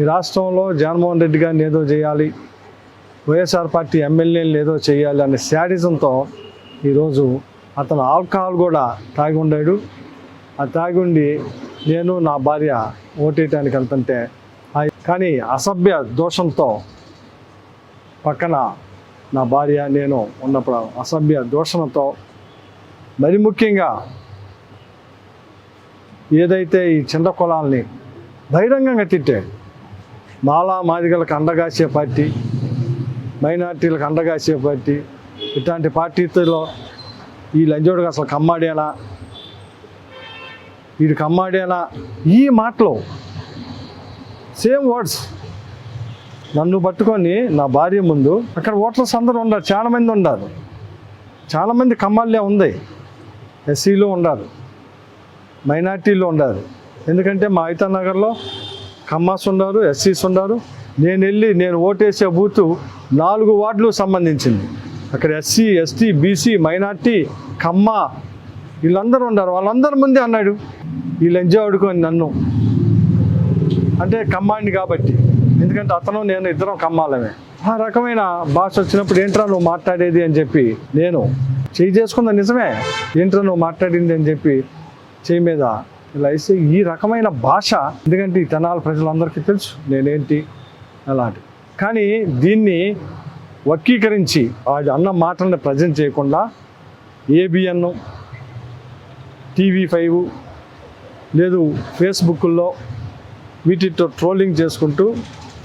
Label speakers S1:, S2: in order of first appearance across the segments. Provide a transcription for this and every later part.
S1: ఈ రాష్ట్రంలో జగన్మోహన్ రెడ్డి గారిని ఏదో చేయాలి వైఎస్ఆర్ పార్టీ ఎమ్మెల్యేలు ఏదో చేయాలి అనే శాడిజంతో ఈరోజు అతను ఆల్కహాల్ కూడా తాగి ఉండాడు. ఆ తాగి ఉండి నేను నా భార్య ఓటేయటానికి వెళ్తుంటే కానీ అసభ్య దోషంతో పక్కన నా భార్య నేను ఉన్నప్పుడు అసభ్య దోషణతో మరి ముఖ్యంగా ఏదైతే ఈ చిన్న కులాల్ని బహిరంగంగా తిట్టాడు మాలా మాదిగలకు అండగాసే పార్టీ మైనార్టీలకు అండగాసే పార్టీ ఇట్లాంటి పార్టీతో ఈ లంజోడుగా అసలు కమ్మాడేనా వీడు కమ్మాడేనా ఈ మాటలు సేమ్ వర్డ్స్ నన్ను పట్టుకొని నా భార్య ముందు అక్కడ ఓటర్స్ అందరూ ఉండరు చాలామంది ఉండరు ఉన్నారు. చాలా కమ్మాళ్ళే ఉంది. ఎస్సీలో ఉన్నారు. మైనార్టీలో ఉండరు ఎందుకంటే మా అయితా నగర్లో కమ్మాస్ ఉన్నారు ఎస్సీస్ ఉన్నారు. నేను వెళ్ళి నేను ఓటేసే బూతు నాలుగు వార్డులు సంబంధించింది. అక్కడ SC ST BC minority Kamma వీళ్ళందరూ ఉన్నారు. వాళ్ళందరి ముందే అన్నాడు వీళ్ళు ఎంజాయ్ ఆడుకొని నన్ను. అంటే కమ్మాండి కాబట్టి. ఎందుకంటే అతను నేను ఇద్దరం కమ్మాలమే ఆ రకమైన భాష వచ్చినప్పుడు ఏంట్రా నువ్వు మాట్లాడేది అని చెప్పి నేను చేయి చేసుకుందా నిజమే? ఏంట్రా నువ్వు మాట్లాడింది? అని చెప్పి చేయి మీద ఇలా వేస్తే ఈ రకమైన భాష ఎందుకంటే ఈ తెనాల ప్రజలందరికీ తెలుసు నేనేంటి అలాంటి. కానీ దీన్ని వక్రీకరించి ఆ అన్న మాటలను ప్రజెంట్ చేయకుండా ఏబిఎన్ టీవీ ఫైవ్ లేదు ఫేస్బుక్లో వీటితో ట్రోలింగ్ చేసుకుంటూ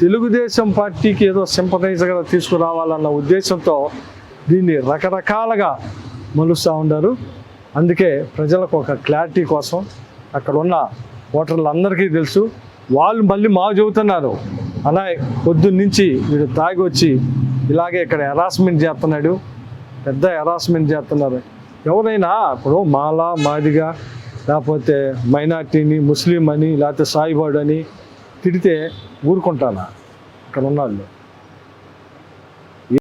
S1: తెలుగుదేశం పార్టీకి ఏదో సింపథైజర్గా తీసుకురావాలన్న ఉద్దేశంతో దీన్ని రకరకాలుగా మలుస్తూ ఉన్నారు. అందుకే ప్రజలకు ఒక క్లారిటీ కోసం అక్కడ ఉన్న ఓటర్లందరికీ తెలుసు. వాళ్ళు మళ్ళీ మా చెబుతున్నారు. అలా పొద్దున్న నుంచి వీడు తాగి వచ్చి ఇలాగే ఇక్కడ హెరాస్మెంట్ చేస్తున్నాడు. పెద్ద హెరాస్మెంట్ చేస్తున్నారు. ఎవరైనా ఇప్పుడు మాలా మాదిగా లేకపోతే మైనార్టీని ముస్లిం అని లేకపోతే సాయిబాడు అని తిడితే ఊరుకుంటానా? అక్కడ ఉన్నవాళ్ళు